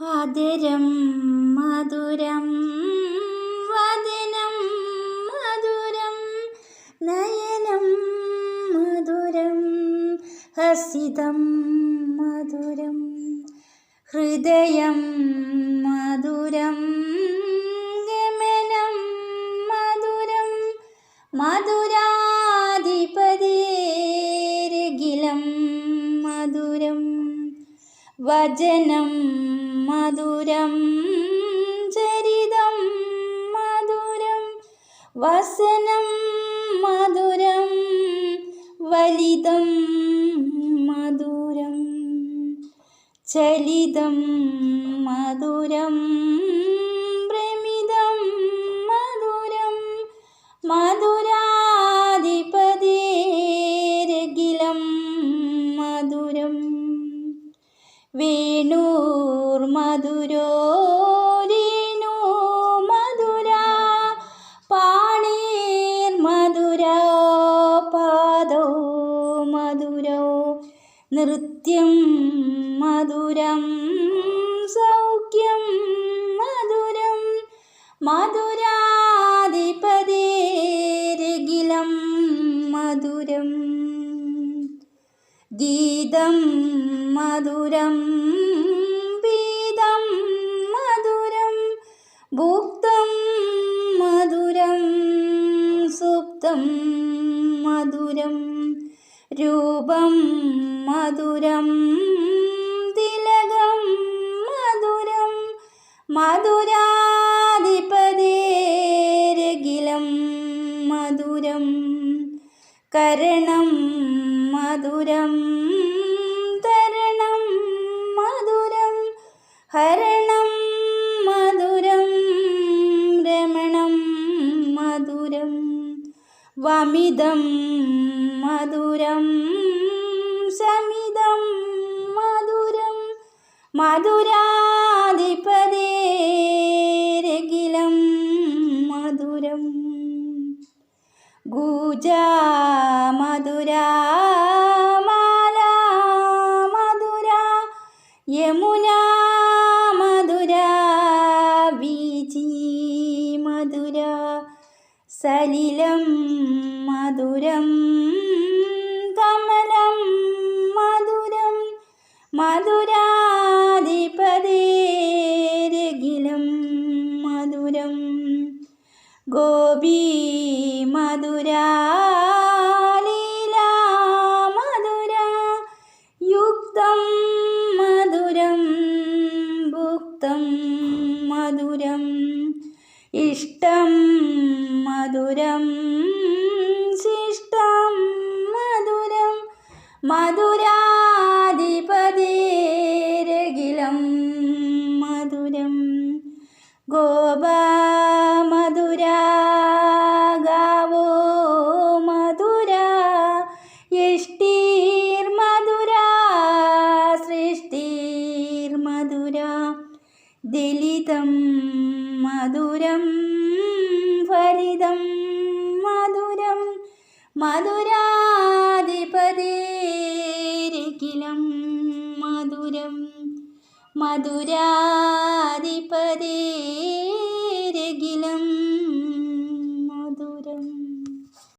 ആദരം മധുരം വദനം മധുരം നയനം മധുരം ഹസിതം മധുരം ഹൃദയം മധുരം ഗമനം മധുരം മധുരാധിപതിരകിലം മധുരം വചനം മധുരം ചരിതം മധുരം വസനം മധുരം വലിതം മധുരം ചലിതം മധുരം. വേണൂർമധുരോ രേണു മധുര പാണീർമധുര പാദോ മധുരോ നൃത്യം മധുരം സൗഖ്യം മധുരം മധുരാധിപതിരകിലം ഗീതം മധുരം ഗീതം മധുരം ഭുക്തം മധുരം സുപ്തം മധുരം രൂപം മധുരം തിലകം മധുരം മധുരാധിപതിരകിലം മധുരം കരണം മധുരം തരണം മധുരം ഹരണം മധുരം രമണം മധുരം വമിതം മധുരം സമിതം മധുരം മധുരാധിപതേരകിലം മധുരം ഗൂജ യമുന മധുര വീചി മധുര സലിലം മധുരം കമലം മധുരം മധുരാധിപതേരഖിലം മധുരം ഗോപി മധുര മധുരം ഇഷ്ടം മധുരം ശിഷ്ടം മധുരം മധുരാധിപതിരകിലം മധുരം ഗോപ ദലിതം മധുരം ഫലിതം മധുരം മധുരാധിപതിരിക്കലം മധുരം മധുരാധിപതിരകിലം